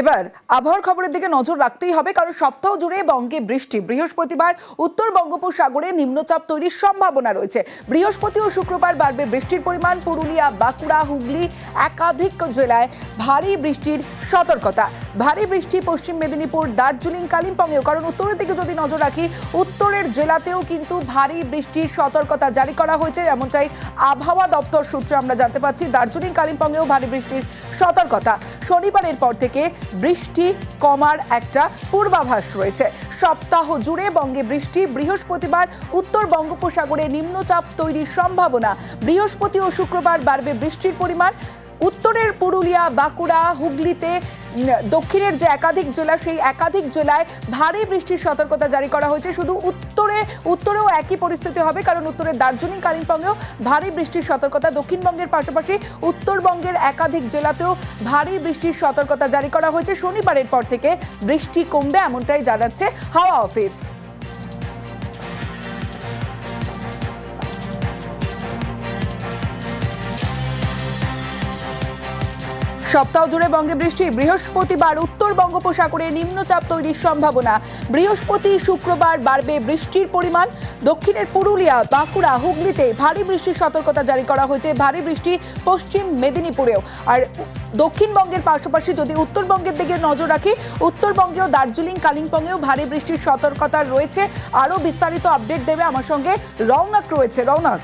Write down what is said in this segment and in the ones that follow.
এবার আবহাওয়ার খবরের দিকে নজর রাখতেই হবে, কারণ সপ্তাহ জুড়ে বঙ্গে বৃষ্টি। বৃহস্পতিবার উত্তর বঙ্গোপসাগরে নিম্নচাপ তৈরির সম্ভাবনা রয়েছে। বৃহস্পতি ও শুক্রবার বাড়বে বৃষ্টির পরিমাণ, পুরুলিয়া, বাঁকুড়া, হুগলি, একাধিক জেলায় ভারী বৃষ্টির সতর্কতা। ভারী বৃষ্টি পশ্চিম মেদিনীপুর, দার্জিলিং, কালিম্পংয়েও, কারণ উত্তরের দিকে যদি নজর রাখি, উত্তরের জেলাতেও কিন্তু ভারী বৃষ্টির সতর্কতা জারি করা হয়েছে। এমনটাই আবহাওয়া দপ্তর সূত্রে আমরা জানতে পারছি দার্জিলিং, কালিম্পংয়েও ভারী বৃষ্টির সতর্কতা। শনিবারের পর থেকে বৃষ্টি কমার একটা পূর্বাভাস রয়েছে। সপ্তাহ জুড়ে বঙ্গে বৃষ্টি, বৃহস্পতিবার উত্তর বঙ্গোপসাগরে নিম্নচাপ তৈরির সম্ভাবনা। বৃহস্পতি ও শুক্রবার বাড়বে বৃষ্টির পরিমাণ। উত্তরের পুরুলিয়া, বাঁকুড়া, হুগলিতে দক্ষিণের যে একাধিক জেলা, সেই একাধিক জেলায় ভারী বৃষ্টির সতর্কতা জারি করা হয়েছে। শুধু উত্তরে, উত্তরেও একই পরিস্থিতি হবে, কারণ উত্তরের দার্জিলিং, কালিম্পংয়েও ভারী বৃষ্টির সতর্কতা। দক্ষিণবঙ্গের পাশাপাশি উত্তরবঙ্গের একাধিক জেলাতেও ভারী বৃষ্টির সতর্কতা জারি করা হয়েছে। শনিবারের পর থেকে বৃষ্টি কমবে, এমনটাই জানাচ্ছে হাওয়া অফিস। সপ্তাহ জুড়ে বঙ্গে বৃষ্টি, বৃহস্পতিবার উত্তর বঙ্গোপসাগরে নিম্নচাপ তৈরির সম্ভাবনা। বৃহস্পতি শুক্রবার বাড়বে বৃষ্টির পরিমাণ। দক্ষিণের পুরুলিয়া, বাঁকুড়া, হুগলিতে ভারী বৃষ্টির সতর্কতা জারি করা হয়েছে। ভারী বৃষ্টি পশ্চিম মেদিনীপুরেও। আর দক্ষিণবঙ্গের পাশাপাশি যদি উত্তরবঙ্গের দিকে নজর রাখি, উত্তরবঙ্গেও দার্জিলিং, কালিম্পংয়েও ভারী বৃষ্টির সতর্কতা রয়েছে। আরও বিস্তারিত আপডেট দেবে আমার সঙ্গে রৌনক রয়েছে। রৌনক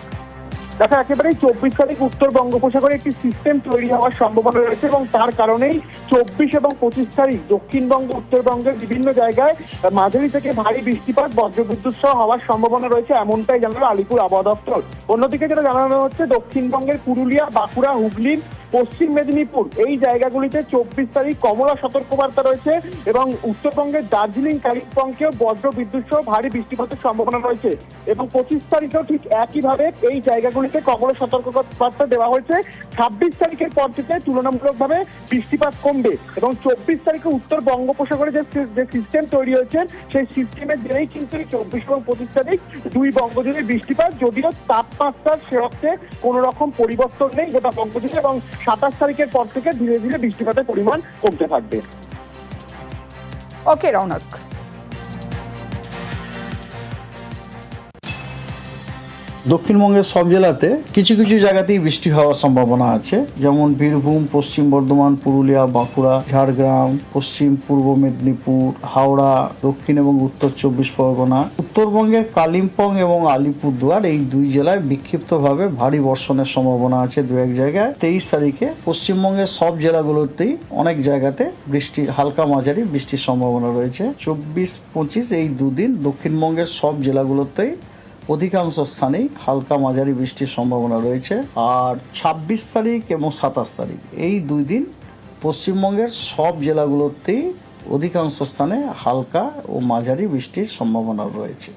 দেখো একেবারেই চব্বিশ তারিখ উত্তর বঙ্গোপসাগরে একটি সিস্টেম তৈরি হওয়ার সম্ভাবনা রয়েছে এবং তার কারণেই চব্বিশ এবং পঁচিশ তারিখ দক্ষিণবঙ্গ উত্তরবঙ্গের বিভিন্ন জায়গায় মাঝারি থেকে ভারী বৃষ্টিপাত, বজ্রবিদ্যুৎ সহ হওয়ার সম্ভাবনা রয়েছে, এমনটাই জানালো আলিপুর আবহাওয়া দপ্তর। অন্যদিকে যেটা জানানো হচ্ছে দক্ষিণবঙ্গের পুরুলিয়া, বাঁকুড়া হুগলির পশ্চিম মেদিনীপুর, এই জায়গাগুলিতে চব্বিশ তারিখ কমলা সতর্কবার্তা রয়েছে এবং উত্তরবঙ্গের দার্জিলিং, কালিম্পংকেও বজ্র বিদ্যুৎ সহ ভারী বৃষ্টিপাতের সম্ভাবনা রয়েছে এবং পঁচিশ তারিখেও ঠিক একইভাবে এই জায়গাগুলিতে কমলা সতর্কবার্তা দেওয়া হয়েছে। ছাব্বিশ তারিখের পর থেকে তুলনামূলকভাবে বৃষ্টিপাত কমবে এবং চব্বিশ তারিখে উত্তর বঙ্গোপসাগরে যে যে সিস্টেম তৈরি হয়েছে, সেই সিস্টেমের জেরেই কিন্তু এই চব্বিশ এবং পঁচিশ তারিখ দুই বঙ্গজুড়ে বৃষ্টিপাত, যদিও তাপমাত্রার সেরকম কোনো রকম পরিবর্তন নেই গোটা বঙ্গজুড়ে এবং সাতাশ তারিখের পর থেকে ধীরে ধীরে বৃষ্টিপাতের পরিমাণ কমতে থাকবে। ওকে রৌনক দক্ষিণবঙ্গের সব জেলাতে কিছু কিছু জায়গাতেই বৃষ্টি হওয়ার সম্ভাবনা আছে। যেমন বীরভূম, পশ্চিম বর্ধমান, পুরুলিয়া, বাঁকুড়া, ঝাড়গ্রাম, পশ্চিম, পূর্ব মেদিনীপুর, হাওড়া, দক্ষিণ এবং উত্তর চব্বিশ পরগনা। উত্তরবঙ্গের কালিম্পং এবং আলিপুরদুয়ার এই দুই জেলায় বিক্ষিপ্তভাবে ভারী বর্ষণের সম্ভাবনা আছে দু এক জায়গায়। তেইশ তারিখে পশ্চিমবঙ্গের সব জেলাগুলোতেই অনেক জায়গাতে বৃষ্টি, হালকা মাঝারি বৃষ্টির সম্ভাবনা রয়েছে। চব্বিশ পঁচিশ এই দুদিন দক্ষিণবঙ্গের সব জেলাগুলোতেই অধিকাংশ স্থানেই হালকা মাঝারি বৃষ্টির সম্ভাবনা রয়েছে। আর ছাব্বিশ তারিখ এবং সাতাশ তারিখ, এই দুই দিন পশ্চিমবঙ্গের সব জেলাগুলোতেই অধিকাংশ স্থানে হালকা ও মাঝারি বৃষ্টির সম্ভাবনা রয়েছে।